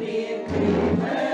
Amen.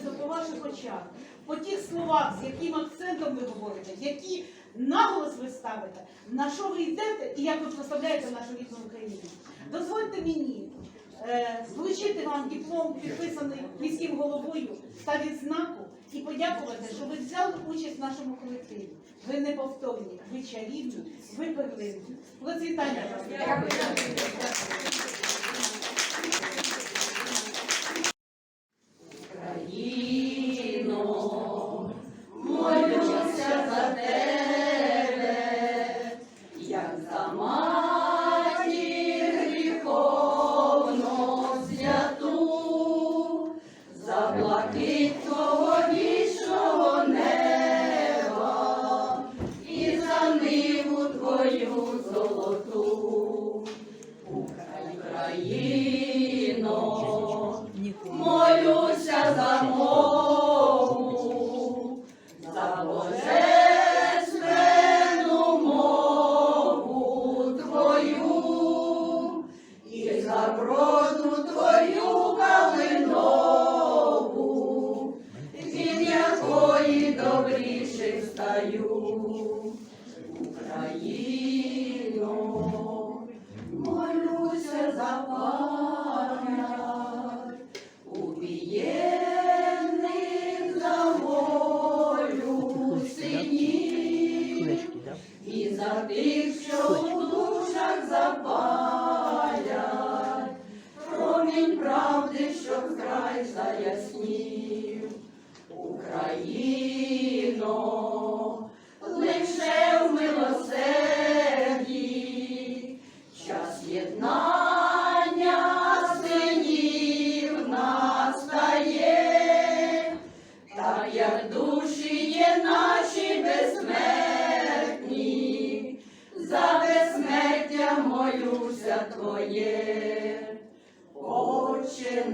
виразом по ваших очах, по тих словах, з яким акцентом ви говорите, які наголос ви ставите, на що ви йдете і як ви представляєте нашу рідну Україну. Дозвольте мені е, вручити вам диплом, підписаний міським головою та відзнаку, і подякувати, що ви взяли участь в нашому колективі. Ви неповторні, ви чарівні, ви перлинні. Процвітання вас. Тих, що у душах запалять, промінь правди, щоб край заяснів. Україно,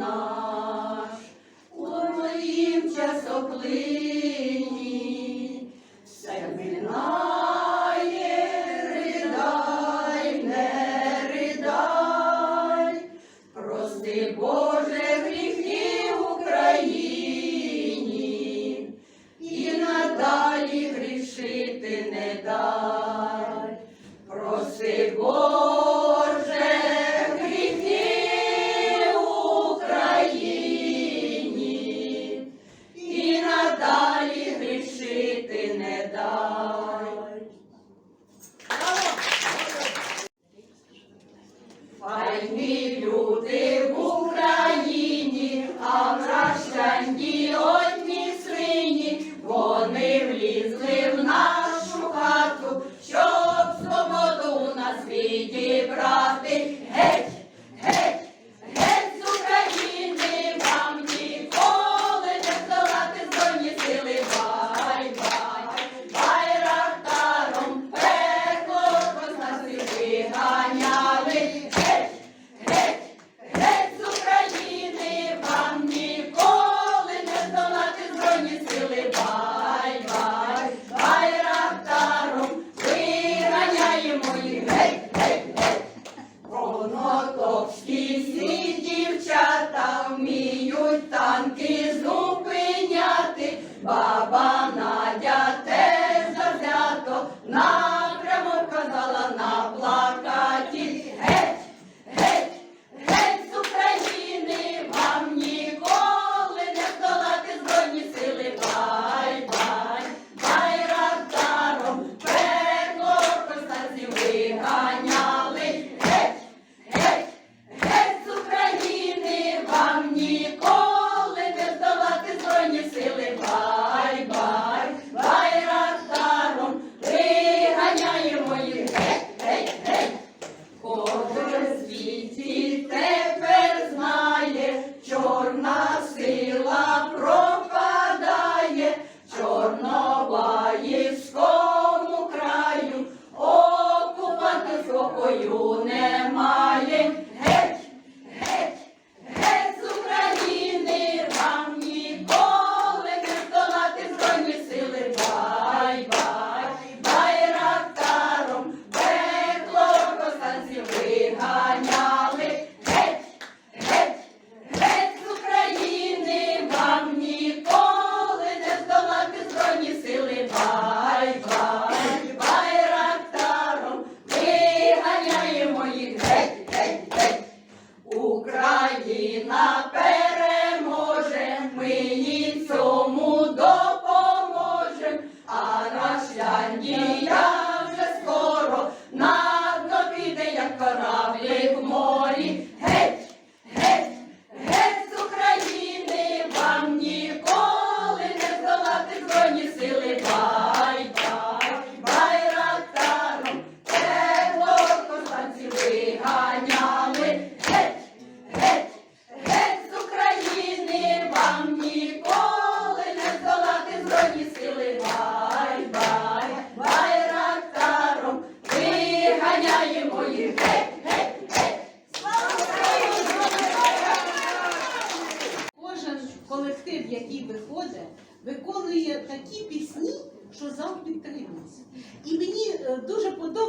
наш, у Твоїм часоплині, все минає, ридай, не ридай, прости, Боже,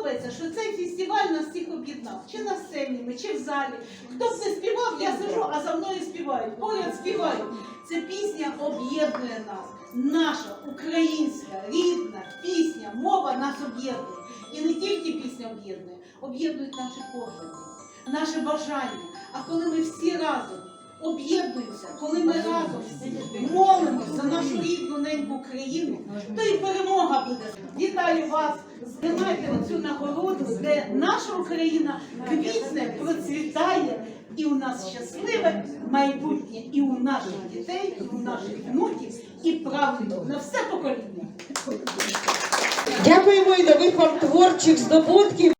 подобається, що цей фестиваль нас всіх об'єднав. Чи на сцені, чи в залі. Хто б не співав, я сижу, а за мною співають. Поряд співають. Ця пісня об'єднує нас. Наша українська рідна пісня, мова нас об'єднує. І не тільки пісня об'єднує, об'єднують наші погляди, наше бажання. А коли ми всі разом об'єднуємося, коли ми разом молимося за нашу рідну неньку Україну, то і перемога буде. Вітаю вас! Здимайте оцю нагороду, де наша Україна квітне, процвітає, і у нас щасливе майбутнє, і у наших дітей, і у наших внуків, і правнуків на все покоління. Дякуємо і нових вам творчих здобутків.